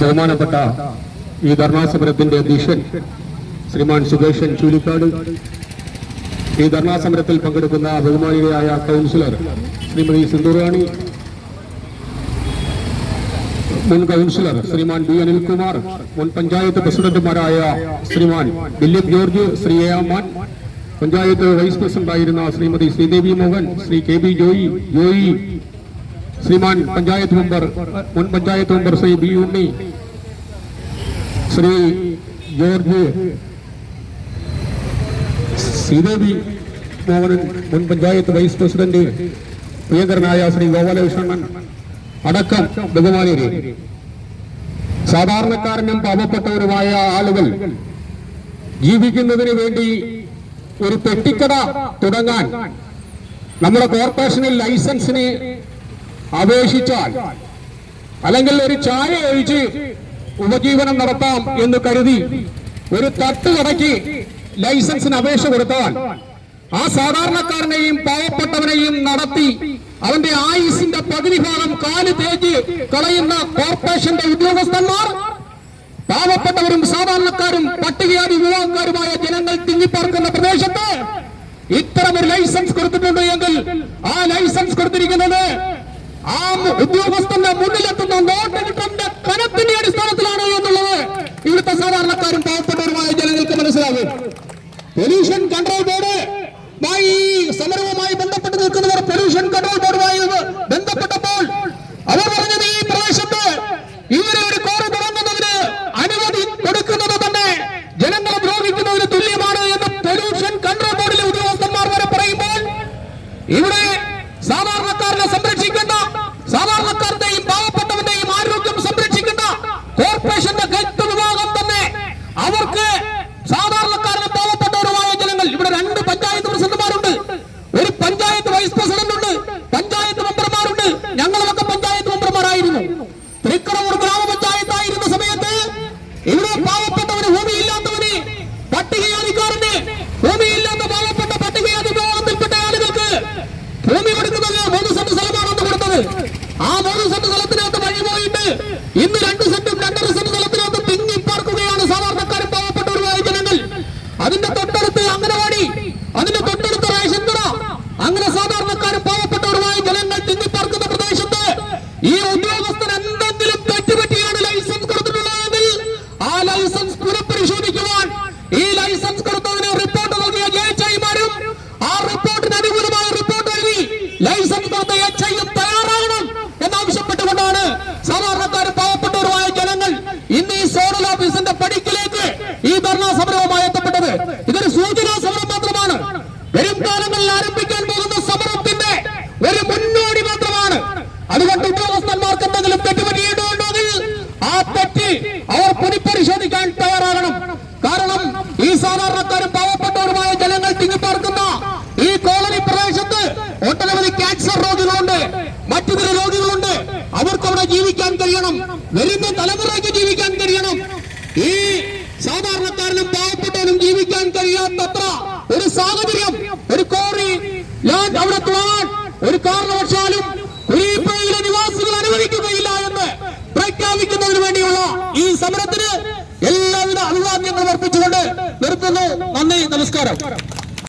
ബഹുമാനപ്പെട്ട ഈ ധർണാസമരത്തിന്റെ അധ്യക്ഷൻ ശ്രീമാൻ സുഗേഷൻ ചൂലിക്കാട്. ഈ ധർണാസമരത്തിൽ പങ്കെടുക്കുന്ന ബഹുമാനിയായ കൗൺസിലർ ശ്രീമതി സിന്ധുറാണി മുൻ കൗൺസിലർ ശ്രീമാൻ ബി അനിൽകുമാർ മുൻ പഞ്ചായത്ത് പ്രസിഡന്റുമാരായ Shriman Dileep George Shri A Amman panchayat vice പ്രസിഡന്റായിരുന്ന Shrimati Sreedevi Mohan Shri K B Joy Joy Shriman panchayat member മുൻ panchayat member Shri B Unni Shri George Sreedevi Mohanan മുൻ panchayat vice president പ്രിയങ്കരനായ ശ്രീ ഗോപാലകൃഷ്ണൻ അടക്കം ബഹുമാനിയരെ. സാധാരണക്കാരനും പാവപ്പെട്ടവരുമായ ആളുകൾ ജീവിക്കുന്നതിന് വേണ്ടി ഒരു പെട്ടിക്കട തുടങ്ങാൻ നമ്മുടെ കോർപ്പറേഷനിൽ ലൈസൻസിന് അപേക്ഷിച്ചാൽ അല്ലെങ്കിൽ ഒരു ചായ ഒഴിച്ച് ഉപജീവനം നടത്താം എന്ന് കരുതി ഒരു തട്ട് കടക്കി ലൈസൻസിന് അപേക്ഷ കൊടുത്താൽ ആ സാധാരണക്കാരനെയും പാവപ്പെട്ടവനെയും നടത്തി അവന്റെ ആയുസിന്റെ പകുതി ഭാഗം കാൽ തേച്ച് കളയുന്ന കോർപ്പറേഷന്റെ ഉദ്യോഗസ്ഥന്മാർ പാവപ്പെട്ടവരും സാധാരണക്കാരും പട്ടികജാതി വിഭാഗക്കാരുമായ ജനങ്ങൾ തിങ്ങിപ്പാർക്കുന്ന പ്രദേശത്ത് ഇത്തരം ഒരു ലൈസൻസ് കൊടുത്തിട്ടുണ്ട് എങ്കിൽ ആ ലൈസൻസ് കൊടുത്തിരിക്കുന്നത് ഉദ്യോഗസ്ഥന്റെ മുന്നിലെത്തുന്ന നോട്ട് കിട്ടുന്ന കനത്തിന്റെ അടിസ്ഥാനത്തിലാണ് എന്നുള്ളത് ഇവിടുത്തെ സാധാരണക്കാരും പാവപ്പെട്ടവരുമായ ജനങ്ങൾക്ക് മനസ്സിലാകും. പൊല്യൂഷൻ കൺട്രോൾ ബോർഡ് ഇന്ന് രണ്ട് സെന്റും രണ്ടര സെന്റ് സ്ഥലത്തിനകത്ത് തിങ്ങി പാർക്കുകയാണ് സാധാരണക്കാരും ഒരു ജനങ്ങൾ അതിന്റെ തൊട്ടടുത്ത് അംഗനവാടി അതിന്റെ തൊട്ടടുത്ത് റേഷൻ കട. അങ്ങനെ സാധാരണക്കാരും പാവപ്പെട്ടവരുമായ ജനങ്ങൾ തിങ്ങിപ്പാർക്കുന്ന പ്രദേശത്ത് ഈ ഉദ്യോഗസ്ഥൻ എന്തെങ്കിലും തെറ്റുപറ്റിയാണ് ലൈസൻസ് കൊടുത്തിട്ടുള്ളതെങ്കിൽ ആ ലൈസൻസ് പുനഃപരിശോധിക്കുവാൻ ഈ ലൈസൻസ് കൊടുത്തതിന് റിപ്പോർട്ട് നൽകിയ ജയിച്ചായിമാരും ആ റിപ്പോർട്ടിന് അനുകൂലമായ റിപ്പോർട്ട് എഴുതി ലൈസൻസ് അവർ പുനഃപരിശോധിക്കാൻ തയ്യാറാകണം. കാരണം ഈ സാധാരണക്കാരും പാവപ്പെട്ടവരുമായ ജനങ്ങൾ തിങ്ങിപ്പാർക്കുന്ന ഈ കോളനി പ്രദേശത്ത് ഒട്ടനവധി ക്യാൻസർ രോഗികളുണ്ട്. മറ്റു ചില രോഗികളുണ്ട്. അവർക്ക് അവിടെ ജീവിക്കാൻ കഴിയണം. വരുന്ന തലമുറയ്ക്ക് ജീവിക്കാൻ കഴിയണം. ഈ സാധാരണക്കാരനും പാവപ്പെട്ടവനും ജീവിക്കാൻ കഴിയാത്തത്ര ഒരു സാഹചര്യം ഒരു കോറി അവിടെ തുടങ്ങാൻ ഒരു കാരണവശാലും നിവാസികൾ അനുവദിക്കുകയില്ല എന്ന് പ്രഖ്യാപിക്കുന്നതിന് ഈ സമരത്തിന് എല്ലാവിധ അഭിവാദ്യങ്ങളും അർപ്പിച്ചുകൊണ്ട് നിർത്തുന്നു. നന്ദി നമസ്കാരം.